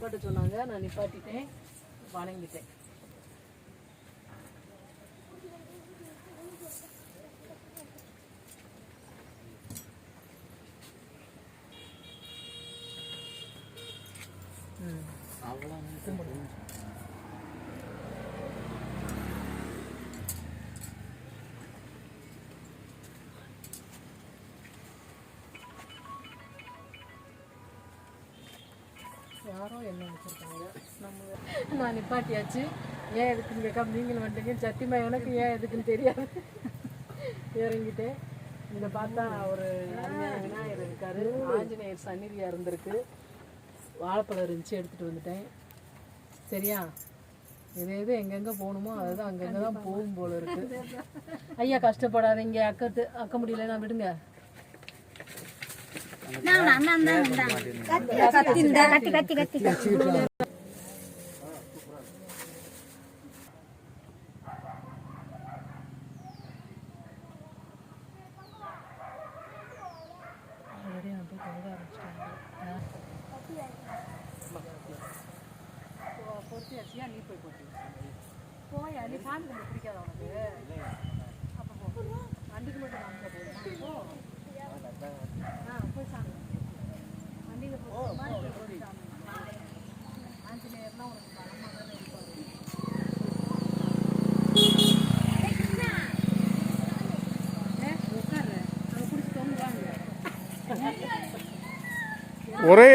நிப்பாட்ட சொன்னாங்க. நான் நிப்பாட்டிட்டேன். வணங்கிட்டேன். ம். யாரோ என்ன வச்சுருக்காங்க? நம்ம நான் நிப்பாட்டியாச்சு. ஏன் எதுக்குன்னு கேட்காம நீங்களும் வந்துட்டீங்க. சத்தியமா எனக்கு ஏன் எதுக்குன்னு தெரியாது. இறங்கிட்டேன். இங்கே பார்த்தா ஒரு விநாயகர் இருக்காரு. ஆஞ்சநேயர் சந்நிதியாக இருந்திருக்கு. வாழைப்பழம் இருந்துச்சு எடுத்துகிட்டு வந்துட்டேன். சரியா? எது எது எங்கெங்கே போகணுமோ அதுதான் அங்கங்கே தான் போகும் போல இருக்கு. ஐயா கஷ்டப்படாதீங்க. அக்கத்து அக்க முடியலன்னா விடுங்க. கத்தி கத்தி கத்தி கத்தி போய் தொங்க நீ போய் போட்டு போயா நீ சாமி கும்பிட பிடிக்காத உனக்கு அப்போ போ வண்டிக்கு மட்டும் ஒரே